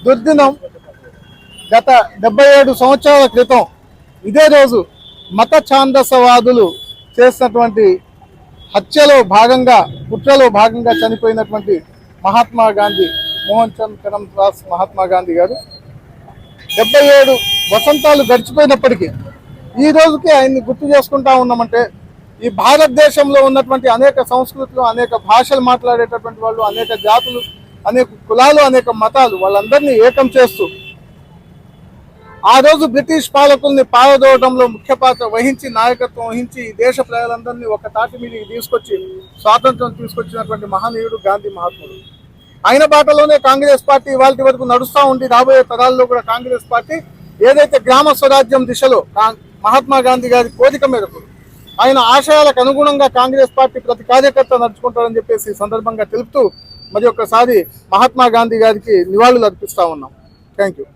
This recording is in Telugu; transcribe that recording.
దుర్దినం గత డెబ్బై ఏడు సంవత్సరాల క్రితం ఇదే రోజు మత ఛాందసవాదులు చేసినటువంటి హత్యలో భాగంగా కుట్రలో భాగంగా చనిపోయినటువంటి మహాత్మా గాంధీ మోహన్ చంద్ కరమ్ దాస్ మహాత్మా గాంధీ గారు డెబ్బై ఏడు వసంతాలు గడిచిపోయినప్పటికీ ఈ రోజుకి ఆయన్ని గుర్తు చేసుకుంటా ఉన్నామంటే ఈ భారతదేశంలో ఉన్నటువంటి అనేక సంస్కృతులు అనేక భాషలు మాట్లాడేటటువంటి వాళ్ళు అనేక జాతులు అనేక కులాలు అనేక మతాలు వాళ్ళందరినీ ఏకం చేస్తూ ఆ రోజు బ్రిటిష్ పాలకుల్ని పారదోవడంలో ముఖ్య పాత్ర వహించి నాయకత్వం వహించి దేశ ప్రజలందరినీ ఒక తాటి మీదకి తీసుకొచ్చి స్వాతంత్రం తీసుకొచ్చినటువంటి మహనీయుడు గాంధీ మహాత్ముడు. ఆయన బాటలోనే కాంగ్రెస్ పార్టీ ఇవాళ వరకు నడుస్తూ ఉంది రాబోయే తరాల్లో కూడా కాంగ్రెస్ పార్టీ ఏదైతే గ్రామ స్వరాజ్యం దిశలో మహాత్మా గాంధీ గారి కోరిక మేరకు ఆయన ఆశయాలకు అనుగుణంగా కాంగ్రెస్ పార్టీ ప్రతి కార్యకర్త నడుచుకుంటారని చెప్పేసి సందర్భంగా తెలుపుతూ మరి ఒకసారి మహాత్మా గాంధీ గారికి నివాళులు అర్పిస్తా ఉన్నాం. Thank you